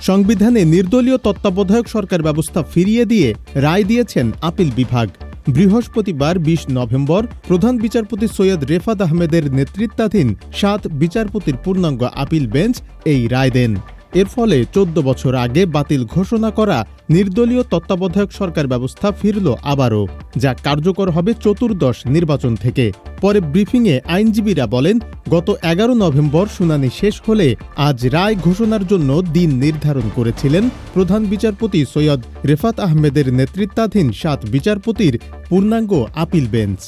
সংবিধানে নির্দলীয় তত্ত্বাবধায়ক সরকার ব্যবস্থা ফিরিয়ে দিয়ে রায় দিয়েছেন আপিল বিভাগ। বৃহস্পতিবার বিশ নভেম্বর প্রধান বিচারপতি সৈয়দ রেফাত আহমেদের নেতৃত্বাধীন সাত বিচারপতির পূর্ণাঙ্গ আপিল বেঞ্চ এই রায় দেন। এর ফলে চোদ্দ বছর আগে বাতিল ঘোষণা করা নির্দলীয় তত্ত্বাবধায়ক সরকার ব্যবস্থা ফিরল আবারও, যা কার্যকর হবে চতুর্দশ নির্বাচন থেকে। পরে ব্রিফিংয়ে আইনজীবীরা বলেন, গত এগারো নভেম্বর শুনানি শেষ হলে আজ রায় ঘোষণার জন্য দিন নির্ধারণ করেছিলেন প্রধান বিচারপতি সৈয়দ রেফাত আহমেদের নেতৃত্বাধীন সাত বিচারপতির পূর্ণাঙ্গ আপিল বেঞ্চ।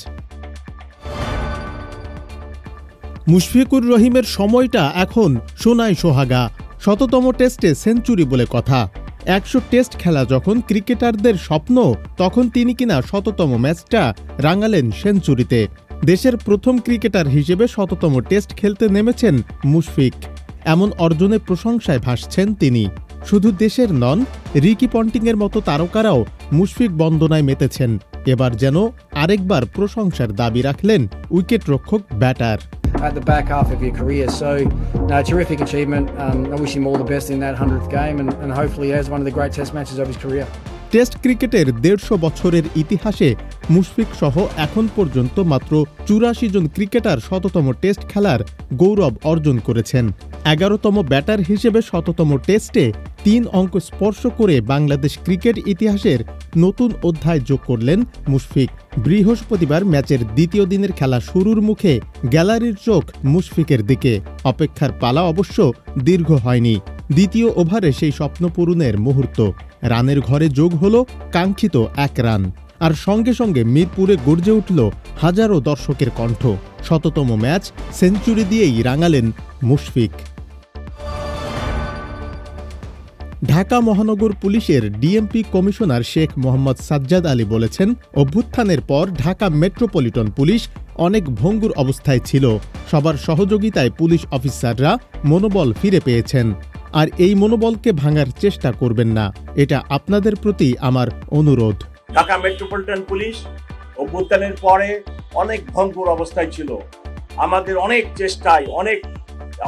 মুশফিকুর রহিমের সময়টা এখন সোনায় সোহাগা। শততম টেস্টে সেঞ্চুরি বলে কথা। একশো টেস্ট খেলা যখন ক্রিকেটারদের স্বপ্ন, তখন তিনি কিনা শততম ম্যাচটা রাঙালেন সেঞ্চুরিতে। দেশের প্রথম ক্রিকেটার হিসেবে শততম টেস্ট খেলতে নেমেছেন মুশফিক। এমন অর্জনে প্রশংসায় ভাসছেন তিনি। শুধু দেশের নন, রিকি পন্টিংয়ের মতো তারকারাও মুশফিক বন্দনায় মেতেছেন। এবার যেন আরেকবার প্রশংসার দাবি রাখলেন উইকেটরক্ষক batter. at the back half of your career. So, no, terrific achievement. Um, I wish him all the best in that 100th game and, and hopefully he has one of the great test matches of his career. Test ক্রিকেটের দেড়শো বছরের ইতিহাসে মুশফিক সহ এখন পর্যন্ত মাত্র চুরাশি জন cricketer শততম টেস্ট খেলার গৌরব অর্জন করেছেন। এগারোতম ব্যাটার হিসেবে শততম টেস্টে তিন অঙ্ক স্পর্শ করে বাংলাদেশ ক্রিকেট ইতিহাসের নতুন অধ্যায় যোগ করলেন মুশফিক। বৃহস্পতিবার ম্যাচের দ্বিতীয় দিনের খেলা শুরুর মুখে গ্যালারির চোখ মুশফিকের দিকে। অপেক্ষার পালা অবশ্য দীর্ঘ হয়নি। দ্বিতীয় ওভারে সেই স্বপ্ন পূরণের মুহূর্ত। রানের ঘরে যোগ হল কাঙ্ক্ষিত এক রান। আর সঙ্গে সঙ্গে মিরপুরে গর্জে উঠল হাজারো দর্শকের কণ্ঠ। শততম ম্যাচ সেঞ্চুরি দিয়েই রাঙালেন মুশফিক। ঢাকা মহানগর পুলিশের ডিএমপি কমিশনার শেখ মোহাম্মদ সাজ্জাদ আলী বলেছেন, অভ্যুত্থানের পর ঢাকা মেট্রোপলিটন পুলিশ অনেক ভঙ্গুর অবস্থায় ছিল। সবার সহযোগিতায় পুলিশ অফিসাররা মনোবল ফিরে পেয়েছেন। আর এই মনোবলকে ভাঙার চেষ্টা করবেন না। এটা আপনাদের প্রতি আমার অনুরোধ। ঢাকা মেট্রোপলিটন পুলিশ অভ্যুত্থানের পরে অনেক ভঙ্গুর অবস্থায় ছিল। আমাদের অনেক চেষ্টায়, অনেক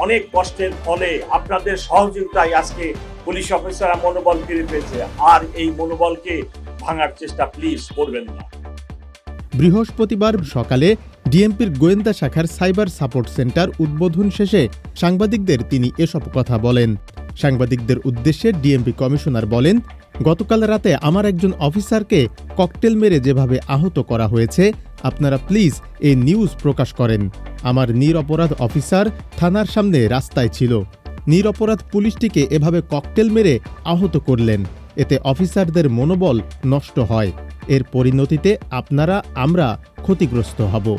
অনেক কষ্টের ফলে আপনাদের সহযোগিতায় আজকে পুলিশ অফিসাররা মনোবল ফিরে পেয়েছে। আর এই মনোবলকে ভাঙার চেষ্টা প্লিজ করবেন না। বৃহস্পতিবার সকালে ডিএমপির গোয়েন্দা শাখার সাইবার সাপোর্ট সেন্টার উদ্বোধন শেষে সাংবাদিকদের তিনি এসব কথা বলেন। সাংবাদিকদের উদ্দেশ্যে ডিএমপি কমিশনার বলেন গতকাল রাতে আমার একজন অফিসারকে ককটেল মেরে যেভাবে আহত করা হয়েছে, আপনারা প্লিজ এই নিউজ প্রকাশ করেন। আমার নিরপরাধ অফিসার থানার সামনে রাস্তায় ছিল। নিরপরাধ পুলিশটিকে এভাবে ককটেল মেরে আহত করলেন। এতে অফিসারদের মনোবল নষ্ট হয়। এর পরিণতিতে আপনারা, আমরা ক্ষতিগ্রস্ত হব।